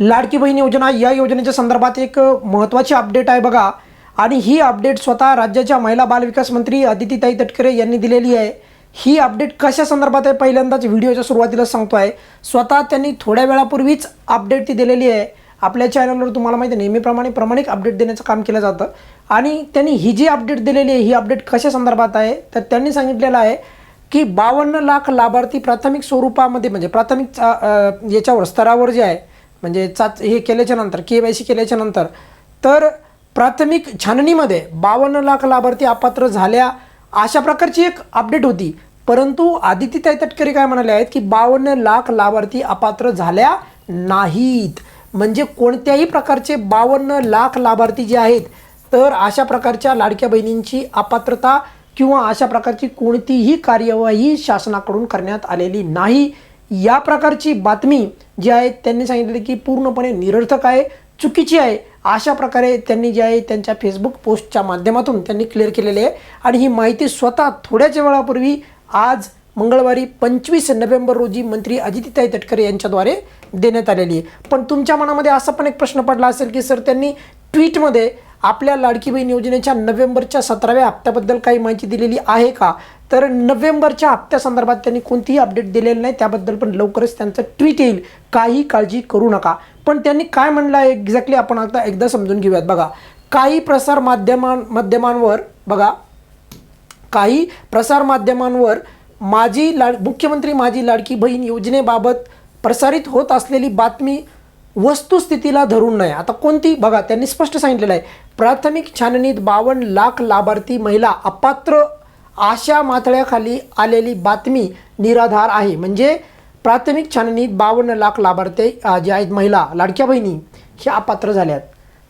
लाडकी बहीण योजना या योजनेच्या संदर्भात एक महत्त्वाची अपडेट आहे बघा. आणि ही अपडेट स्वतः राज्याच्या महिला बालविकास मंत्री अदितीताई तटकरे यांनी दिलेली आहे. ही अपडेट कशा संदर्भात आहे? पहिल्यांदाच व्हिडिओच्या सुरुवातीला सांगतो आहे स्वतः त्यांनी थोड्या वेळापूर्वीच अपडेट ती दिलेली आहे. आपल्या चॅनलवर तुम्हाला माहिती आहे नेहमीप्रमाणे प्रमाणिक अपडेट देण्याचं काम केलं जातं. आणि त्यांनी ही जी अपडेट दिलेली आहे ही अपडेट कशा संदर्भात आहे? तर त्यांनी सांगितलेलं आहे की बावन्न लाख लाभार्थी प्राथमिक स्वरूपामध्ये म्हणजे प्राथमिक चा- याच्यावर स्तरावर जे आहे म्हणजे चाच हे केल्याच्यानंतर के वाय सी केल्याच्यानंतर तर प्राथमिक छाननीमध्ये बावन्न लाख लाभार्थी अपात्र झाल्या अशा प्रकारची एक अपडेट होती. परंतु आदितीताई तटकरे काय म्हणाले आहेत की बावन्न लाख लाभार्थी अपात्र झाल्या नाहीत. म्हणजे कोणत्याही प्रकारचे बावन्न लाख लाभार्थी जे आहेत तर अशा प्रकारच्या लाडक्या बहिणींची अपात्रता किंवा अशा प्रकारची कोणतीही कार्यवाही शासनाकडून करण्यात आलेली नाही. या प्रकारची बातमी जी आहे त्यांनी सांगितले की पूर्णपणे निरर्थक आहे चुकीची आहे. अशा प्रकारे त्यांनी जे आहे त्यांच्या फेसबुक पोस्टच्या माध्यमातून त्यांनी क्लिअर केलेली आहे. आणि ही माहिती स्वतः थोड्याच वेळापूर्वी आज मंगळवारी पंचवीस नोव्हेंबर रोजी मंत्री अजितताई तटकरे यांच्याद्वारे देण्यात आलेली आहे. पण तुमच्या मनामध्ये असा पण एक प्रश्न पडला असेल की सर त्यांनी ट्विटमध्ये आपल्या लाडकी बहीण योजनेच्या नोव्हेंबरच्या सतराव्या हप्त्याबद्दल काही माहिती दिलेली आहे का? तर नोव्हेंबरच्या हप्त्यासंदर्भात त्यांनी कोणतीही अपडेट दिलेली नाही. त्याबद्दल पण लवकरच त्यांचं ट्विट येईल. काही काळजी करू नका. पण त्यांनी काय म्हणलं आहे एक्झॅक्टली आपण आता एकदा समजून घेऊयात. बघा काही प्रसार माध्यमां माध्यमांवर बघा काही प्रसार माध्यमांवर माझी लाड मुख्यमंत्री माझी लाडकी बहीण योजनेबाबत प्रसारित होत असलेली बातमी वस्तुस्थितीला धरून नाही. आता कोणती? बघा त्यांनी स्पष्ट सांगितलेलं आहे. प्राथमिक छाननीत बावन्न लाख लाभार्थी महिला अपात्र आशा माथळ्याखाली आलेली बातमी निराधार आहे. म्हणजे प्राथमिक छाननीत बावन्न लाख लाभार्थी जे आहेत महिला लाडक्या बहिणी ह्या अपात्र झाल्यात.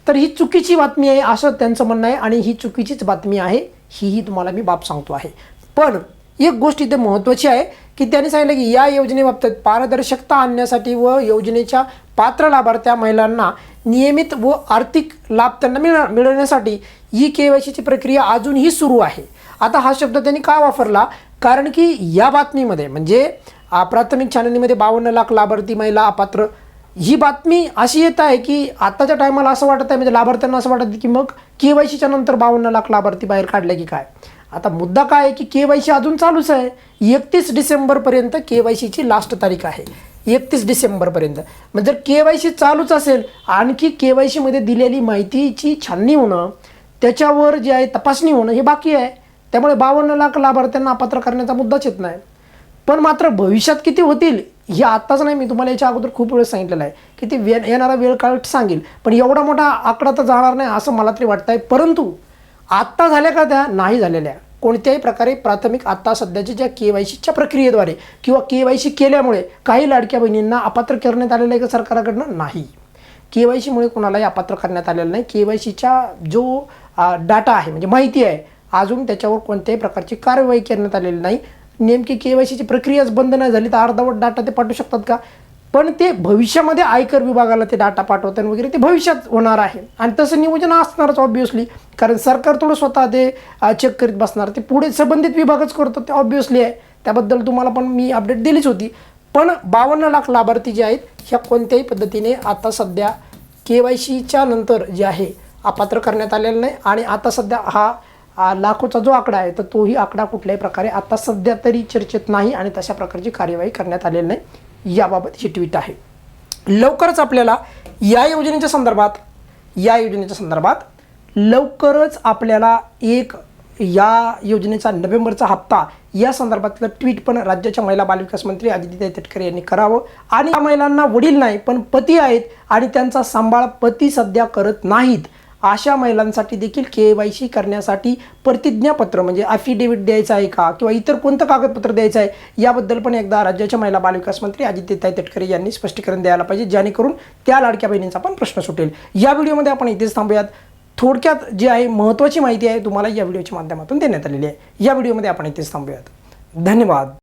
तर ही चुकीची बातमी आहे असं त्यांचं म्हणणं आहे आणि ही चुकीचीच बातमी आहे हीही तुम्हाला मी बाब सांगतो आहे. पण एक गोष्ट इथे महत्त्वाची आहे की त्यांनी सांगितलं की या योजनेबाबतीत पारदर्शकता आणण्यासाठी व योजनेच्या पात्र लाभार्थ्या महिलांना नियमित व आर्थिक लाभ त्यांना मिळ मिळवण्यासाठी ई के वाय सीची प्रक्रिया अजूनही सुरू आहे. आता हा शब्द त्यांनी का वापरला? कारण की या बातमीमध्ये म्हणजे प्राथमिक छाननीमध्ये बावन्न लाख लाभार्थी महिला अपात्र ही बातमी अशी येत आहे की आत्ताच्या टायमाला असं वाटत आहे म्हणजे लाभार्थ्यांना असं वाटत की मग के वाय सीच्या नंतर बावन्न लाख लाभार्थी बाहेर काढले की काय? आता मुद्दा काय आहे की के वाय सी अजून चालूच आहे. एकतीस डिसेंबरपर्यंत के वाय सीची लास्ट तारीख आहे. एकतीस डिसेंबरपर्यंत. म्हणजे जर के वाय सी चालूच असेल आणखी के वाय सीमध्ये दिलेली माहितीची छाननी होणं त्याच्यावर जे आहे तपासणी होणं हे बाकी आहे. त्यामुळे बावन्न लाख लाभार्थ्यांना अपात्र करण्याचा मुद्दाच येत नाही. पण मात्र भविष्यात किती होतील हे आत्ताच नाही मी तुम्हाला याच्या अगोदर खूप वेळेस सांगितलेलं आहे. की ते वेळ येणारा वेळ काळ सांगेल. पण एवढा मोठा आकडा तर जाणार नाही असं मला तरी वाटतं आहे परंतु आत्ता झाल्या का त्या? नाही झालेल्या. कोणत्याही प्रकारे प्राथमिक आत्ता सध्याच्या ज्या के वाय सीच्या प्रक्रियेद्वारे किंवा के वाय सी केल्यामुळे काही लाडक्या बहिणींना अपात्र करण्यात आलेलं आहे का सरकारकडनं? नाही. के वाय सीमुळे कोणालाही अपात्र करण्यात आलेलं नाही. के वाय सीचा जो डाटा आहे म्हणजे माहिती आहे अजून त्याच्यावर कोणत्याही प्रकारची कार्यवाही करण्यात आलेली नाही. नेमकी के वाय सीची प्रक्रियाच बंद नाही झाली तर अर्धवट डाटा ते पाठवू शकतात का? पण ते भविष्यामध्ये आयकर विभागाला ते डाटा पाठवतात वगैरे ते भविष्यात होणार आहे. आणि तसं नियोजन असणारच ऑब्विसली कारण सरकार थोडं स्वतः ते चेक करीत बसणार. ते पुढे संबंधित विभागच करतो ते ऑब्विसली आहे. त्याबद्दल तुम्हाला पण मी अपडेट दिलीच होती. पण बावन्न लाख लाभार्थी जे आहेत ह्या कोणत्याही पद्धतीने आता सध्या के वाय सीच्या नंतर जे आहे अपात्र करण्यात आलेलं नाही. आणि आता सध्या हा लाखोचा जो आकडा आहे तर तोही आकडा कुठल्याही प्रकारे आता सध्या तरी चर्चेत नाही आणि तशा प्रकारची कार्यवाही करण्यात आलेली नाही. याबाबत ही ट्विट आहे. लवकरच आपल्याला या योजनेच्या संदर्भात या योजनेच्या संदर्भात लवकरच आपल्याला एक या योजनेचा नोव्हेंबरचा हप्ता या संदर्भातलं ट्विट पण राज्याच्या महिला बालविकास मंत्री आदित्य तटकरे यांनी करावं. आणि या महिलांना वडील नाही पण पती आहेत आणि त्यांचा सांभाळ पती सध्या करत नाहीत. अशा महिलांसाठी देखील के वाय सी करण्यासाठी प्रतिज्ञापत्र म्हणजे अफिडेव्हिट द्यायचं आहे का किंवा इतर कोणतं कागदपत्र द्यायचं आहे याबद्दल पण एकदा राज्याच्या महिला बालविकास मंत्री अजितताई तटकरे यांनी स्पष्टीकरण द्यायला पाहिजे जेणेकरून त्या लाडक्या बहिणींचा पण प्रश्न सुटेल. या व्हिडिओमध्ये आपण इथेच थांबूयात. थोडक्यात जी आहे महत्त्वाची माहिती आहे तुम्हाला या व्हिडिओच्या माध्यमातून देण्यात आलेली आहे. या व्हिडिओमध्ये आपण इथेच थांबूयात. धन्यवाद.